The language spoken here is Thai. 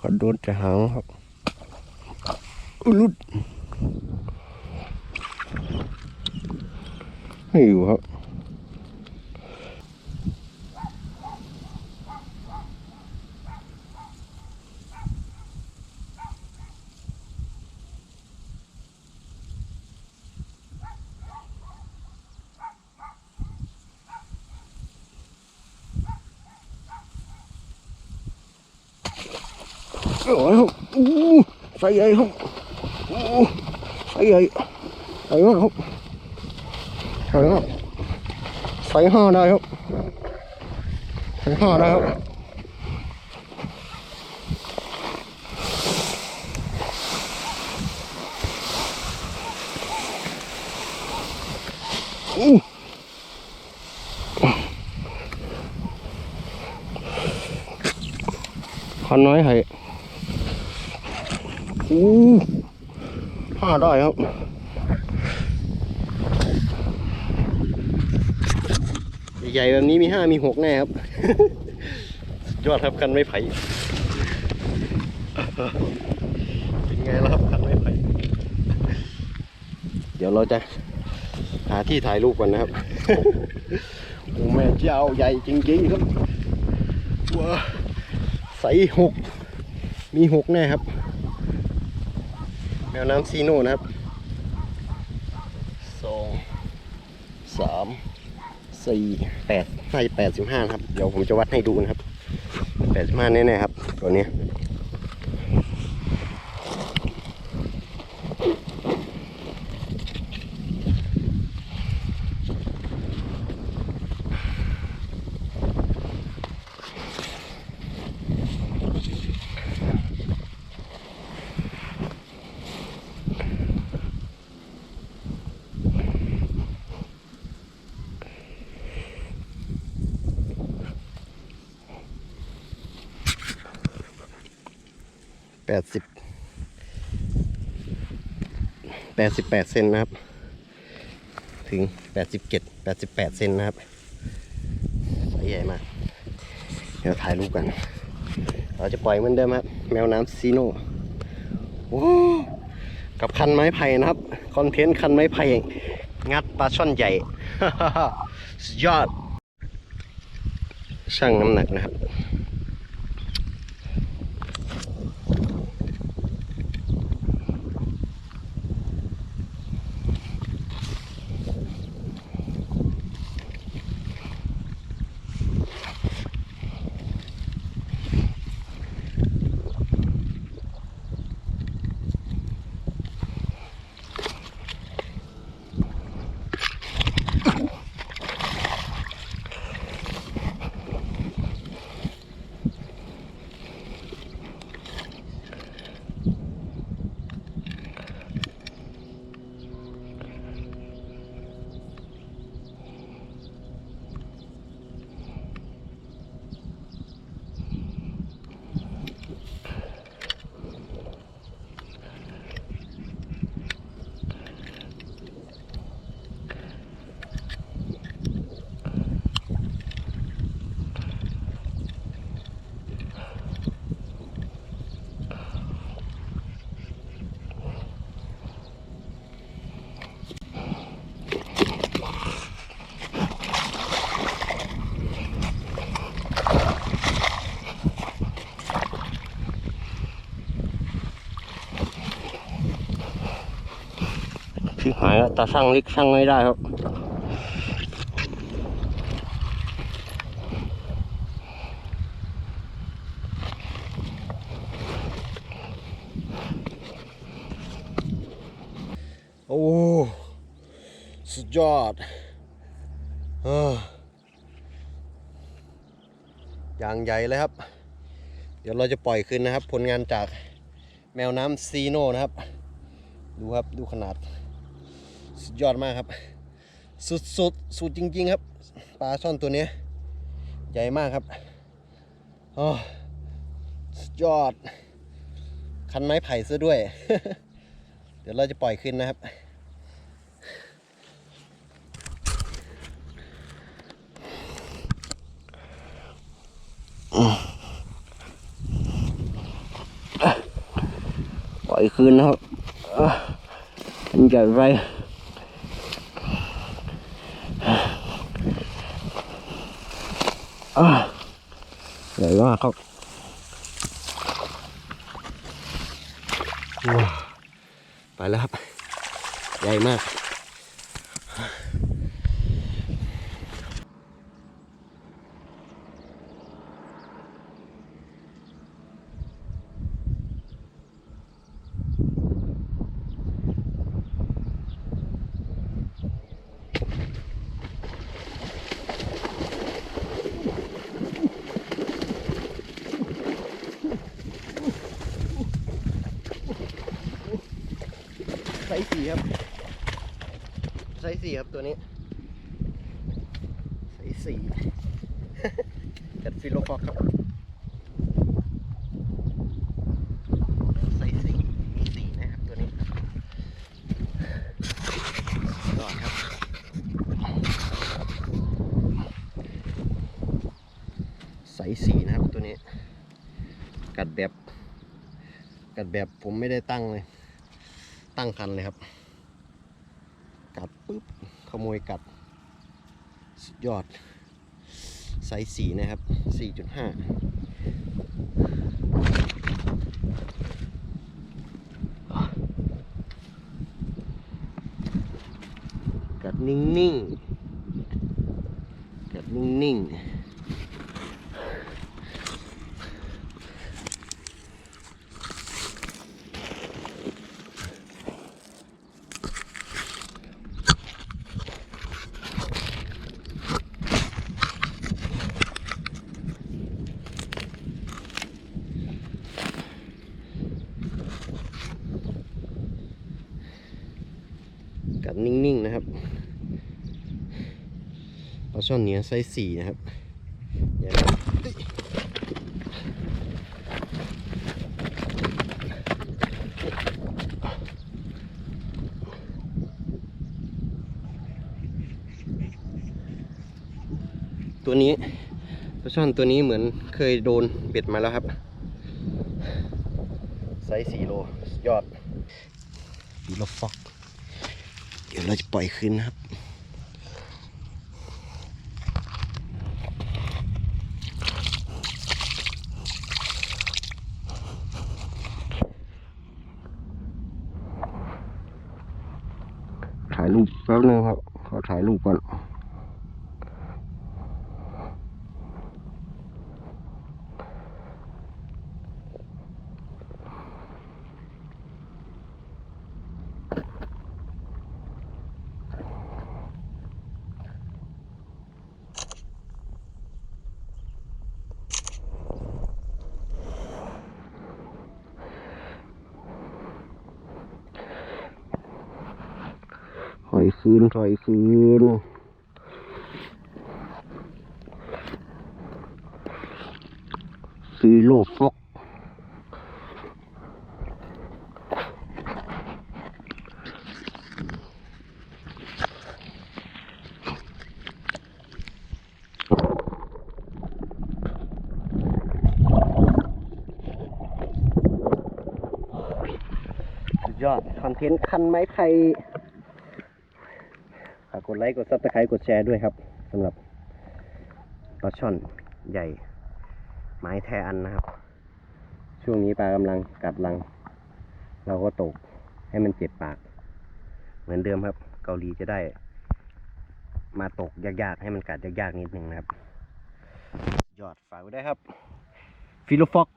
ก็โดนจะหางครับอุลุดไม่อยู่ครับ โอ้ยครับอู้ใส่ใหญ่ครับอู้ใส่ใหญ่ใส่มากครับใส่มากใส่ห้าได้ครับใส่ห้าได้ครับอู้คันน้อยให้ อู้ห้าได้ครับใหญ่ๆแบบนี้มีห้ามีหกแน่ครับ ยอดครับคันไม้ไผ่เป็นไงล่ะครับคันไม้ไผ่เดี๋ยวเราจะหาที่ถ่ายรูปกันนะครับโอ้แม่เจ้าใหญ่จริงๆครับว้าใสหกมีหกแน่ครับ แมวน้ำซีโน่นะครับสองสามสี่แปดน่าจะแปดสิบห้าครับ เดี๋ยวผมจะวัดให้ดูนะครับแปดสิบห้าแน่ๆครับ ตัวนี้ แปดสิบแปดสิบแปดเซนนะครับ ถึงแปดสิบเจ็ดแปดสิบแปดเซนนะครับสายใหญ่มาก เดี๋ยวถ่ายรูปกัน เราจะปล่อยเหมือนเดิมครับ แมวน้ำซีโน่ว้าวกับคันไม้ไผ่นะครับ คอนเทนต์คันไม้ไผ่งัดปลาช่อนใหญ่ สุดยอด ช่างน้ำหนักนะครับ คือ หายแล้วตาช่างเล็กช่างไม่ได้ครับโอ้สุดยอดออย่างใหญ่เลยครับ เดี๋ยวเราจะปล่อยคืนนะครับ ผลงานจากแมวน้ำซีโน่นะครับ ดูครับ ดูขนาด สุดยอดมากครับ สุดสุดสุดจริง ๆ ครับปลาช่อนตัวนี้ใหญ่มากครับโอ้สุดยอด คันไม้ไผ่ซะด้วย เดี๋ยวเราจะปล่อยขึ้นนะครับปล่อยคืนนะครับอะมันใหญ่ไปอะ ใหญ่มากครับว้าไปแล้วครับ ใหญ่มาก ส์สี่ครับ ไซส์สี่ครับตัวนี้ ไซส์สี่ กัดฟิโลฟอกครับ ไซส์สี่มีสี่นะครับตัวนี้ยอดครับ ไซส์สี่นะครับตัวนี้ กัดแบบ กัดแบบผมไม่ได้ตั้งเลย ตั้งคันเลยครับ กัดปุ๊บขโมยกัดสุดยอดไซส์สีนะครับ 4.5กัดนิ่งๆ กัดนิ่งๆ นิ่งๆนะครับปลาช่อนเนื้อไซส์สี่นะครับใหญ่าตัวนี้ปลาช่อนตัวนี้เหมือนเคยโดนเบ็ดมาแล้วครับ ไซส์สี่โลยอดฟีโลฟอก เดี๋ยวเราจะปล่อยคืนนะครับ ถ่ายรูปแป๊บนึงครับ ขอถ่ายรูปก่อน อยคืนถอยคืนซีโร่ฟกสุดยอดคอนเทนต์คันไม้ไผ่ กดไลค์กดซับสไครต์กดแชร์ด้วยครับสำหรับปลาช่อนใหญ่ ไม้แทอันนะครับ ช่วงนี้ปลากำลังกัดลัง เราก็ตกให้มันเจ็บปาก เหมือนเดิมครับ เกาหลีจะได้ มาตกยากๆ ให้มันกัดยากๆนิดนึงนะครับ ยอดฝากไว้ได้ครับ ฟิโลฟอก